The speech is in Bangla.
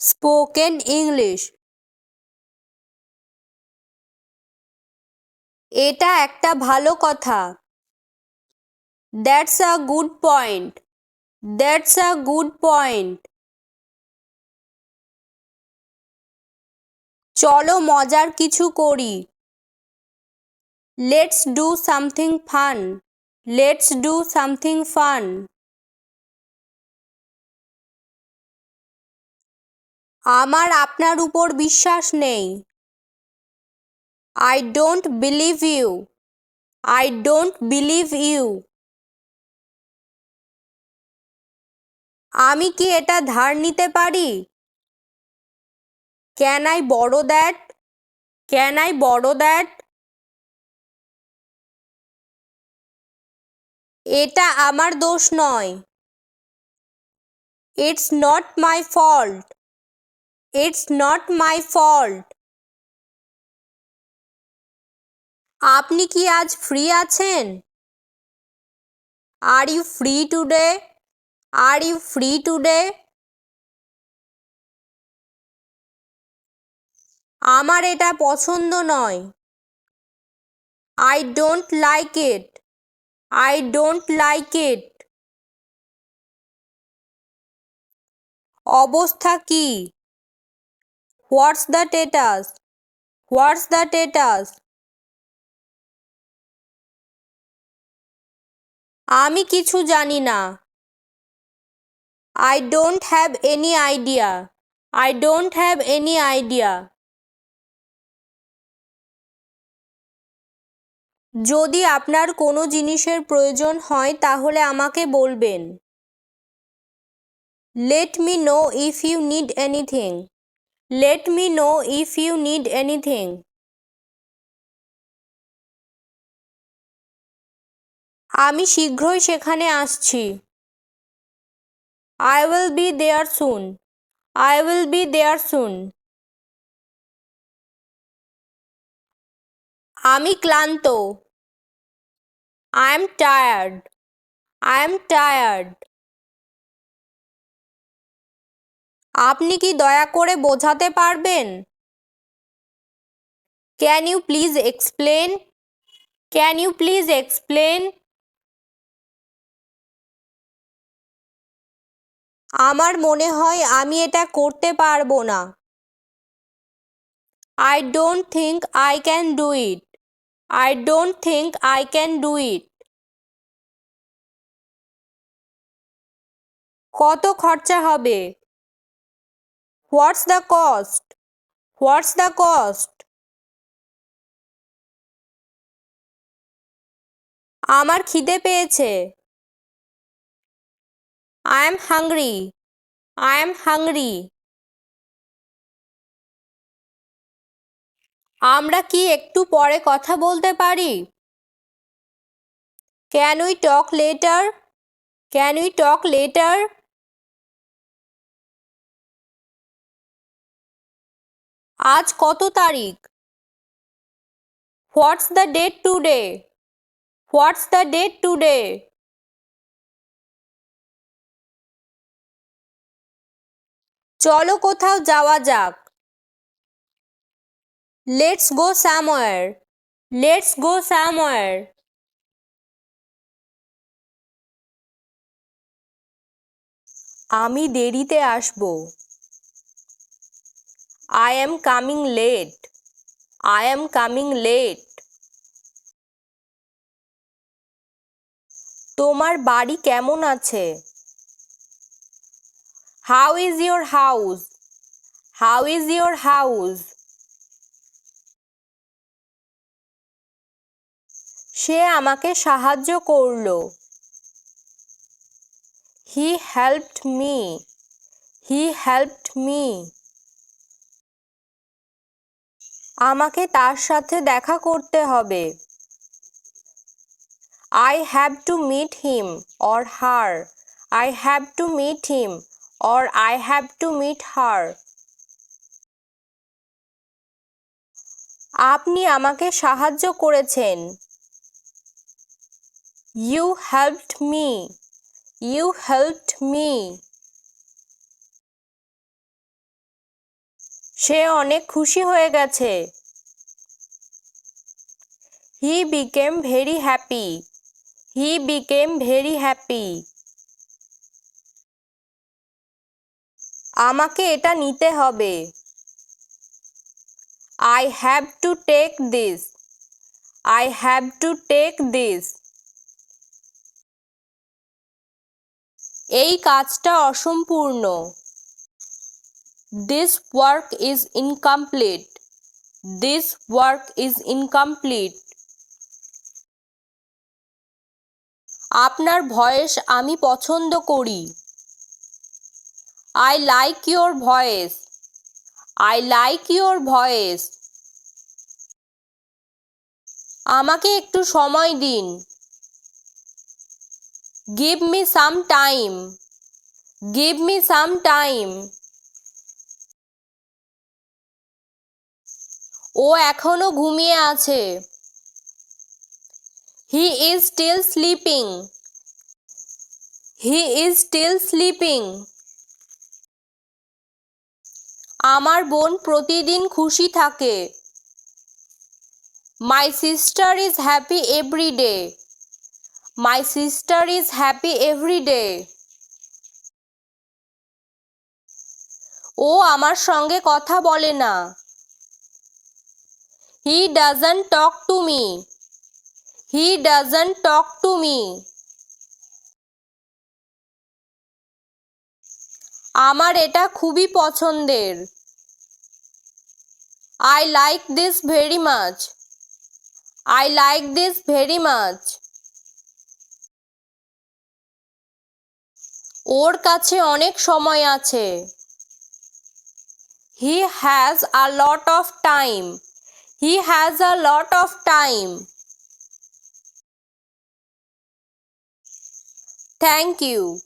স্পোকেন ইংলিশ এটা একটা ভালো কথা। That's a good point that's a good point চলো মজার কিছু করি। Let's do something fun let's do something fun আমার আপনার উপর বিশ্বাস নেই। I don't believe you I don't believe you আমি কি এটা ধার নিতে পারি? Can I borrow that can I borrow that এটা আমার দোষ নয়। It's not my fault it's not my fault আপনি কি আজ ফ্রি আছেন? Are you free today are you free today আমার এটা পছন্দ নয়। I don't like it I don't like it অবস্থা কি? What's the status what's the status আমি কিছু জানি না। I don't have any idea I don't have any idea যদি আপনার কোনো জিনিসের প্রয়োজন হয়, তাহলে আমাকে বলবেন। Let me know if you need anything let me know if you need anything আমি শীঘ্রই সেখানে আসছি। I will be there soon I will be there soon আমি ক্লান্ত। I am tired I am tired আপনি কি দয়া করে বোঝাতে পারবেন? Can you please explain can you please explain আমার মনে হয় আমি এটা করতে পারব না। I don't think I can do it I don't think I can do it কত খরচা হবে? What's the cost what's the cost আমার খিদে পেয়েছে। I am hungry I am hungry আমরা কি একটু পরে কথা বলতে পারি? Can we talk later can we talk later আজ কত তারিখ? What's the date today what's the date today চলো কোথাও যাওয়া যাক। Let's go somewhere let's go somewhere আমি দেরিতে আসব। I am coming late I am coming late তোমার বাড়ি কেমন আছে? How is your house how is your house সে আমাকে সাহায্য করল। He helped me he helped me আমাকে তার সাথে দেখা করতে হবে। I have to meet him or her I have to meet him or I have to meet her আপনি আমাকে সাহায্য করেছেন। You helped me you helped me সে অনেক খুশি হয়ে গেছে। He became very happy he became very happy আমাকে এটা নিতে হবে। I have to take this I have to take this এই কাজটা অসম্পূর্ণ। This work is incomplete this work is incomplete আপনার ভয়েস আমি পছন্দ করি। I like your voice I like your voice আমাকে একটু সময় দিন। Give me some time give me some time ও এখনও ঘুমিয়ে আছে। He is still sleeping he is still sleeping আমার বোন প্রতিদিন খুশি থাকে। My sister is happy every day my sister is happy every day ও আমার সঙ্গে কথা বলে না। He doesn't talk to me he doesn't talk to me আমার এটা খুবই পছন্দের। I like this very much I like this very much ওর কাছে অনেক সময় আছে। He has a lot of time He has a lot of time. Thank you.